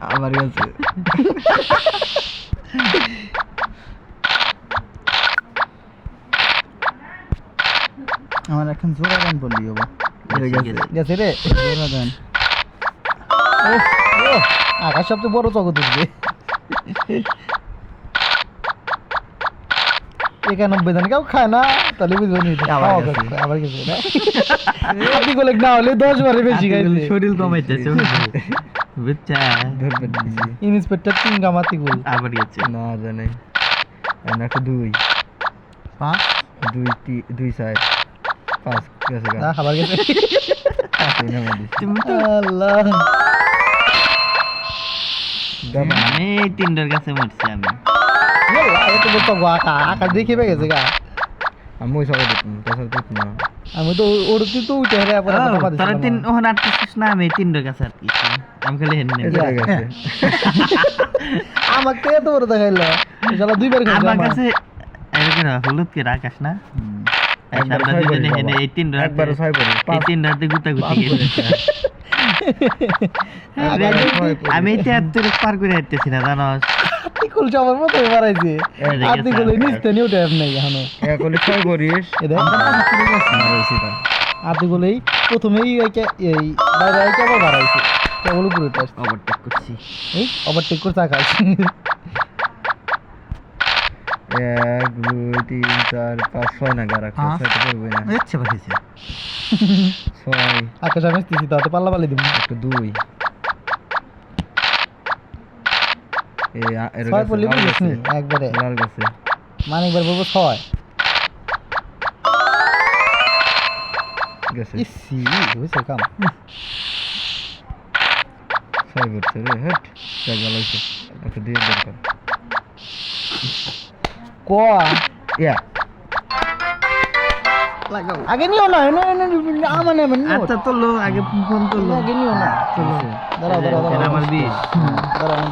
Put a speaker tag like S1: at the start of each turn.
S1: আমার কাছে আমার এখন জোড়া গান বললি
S2: গেছে,
S1: রে জোড়া গান আকাশ সবচেয়ে বড় জগৎ উঠবে। একানব্বই জন কেউ খায় না তাহলে বুঝব নি
S2: আবার।
S1: কিছু আপনি বলে না হলে দশ বারে বেশি খাইছে
S2: শরীর কমাইতেছে বুঝছা
S3: ধরবেন
S1: ইন্সপেক্টর তিন গামাতি গুল
S2: আবার গেছে।
S3: না জানে। একটা দুই।
S1: পাঁচ?
S3: দুই দুই সাইড পাঁচ গেছে
S1: না খাবার গেছে। আল্লাহ।
S2: এই তিনটার কাছে মরছি আমি।
S1: তো বলতো গো আকা আকাশ দেখে পেয়ে গেছে গা
S3: আমি ওই সবাই দেখুন তাছাড়া দেখুন না
S1: আমি তো
S2: কাছে এরকম না, হলুদ কে রাখাস না
S3: একবার ছয়।
S2: এই তিন রাতে গুতা গুতি গেছে। আমি তিয়াত্তর পার করে হাঁটতেছি না জানোস
S1: আর্টিকল সবার মতো বাড়াইছে। Article
S2: sir.
S1: নিচতে নিয়ে উঠে নাই এখনও।
S3: এক হলে ছয় করিস
S1: এ দেখ।
S3: আর ওই সেটা।
S1: এই প্রথমেই এই- এই বাইরে আইকে আবার বাড়াইছে। কেবল উপরে আসছে।
S2: ওভারটেক করছি।
S1: এই ওভারটেক করে তাকাইছে
S3: এক দুই তিন চার পাঁচ ছয় না গা রাখতে
S2: পাঁচ।
S3: ছয়টা করবই না
S2: ইচ্ছে পাঠিয়েছে
S3: ছয়।
S1: আকাশ আমি তাতে পাল্লা পাল্লি দিব।
S3: একটা দুই।
S1: ছয় পড়লে বুঝিস নি একবারে।
S3: লাল গেছে।
S1: মানে একবার বলব ছয়।
S3: গেছে।
S1: ইসি হয়েছে কাম?
S3: ছয় করছে রে হেট দেখ ভালো হয়েছে। একটা দিয়ে দরকার
S1: ক?
S3: ইয়া।
S1: আগে নিও না এনে এনে আমার নাম
S2: আচ্ছা তোলো আগে ফোন তোলো।
S1: আগে নিও না। দাঁড়াও দাঁড়াও দাঁড়াও।
S2: আমার বিষ
S1: দাঁড়াও আমার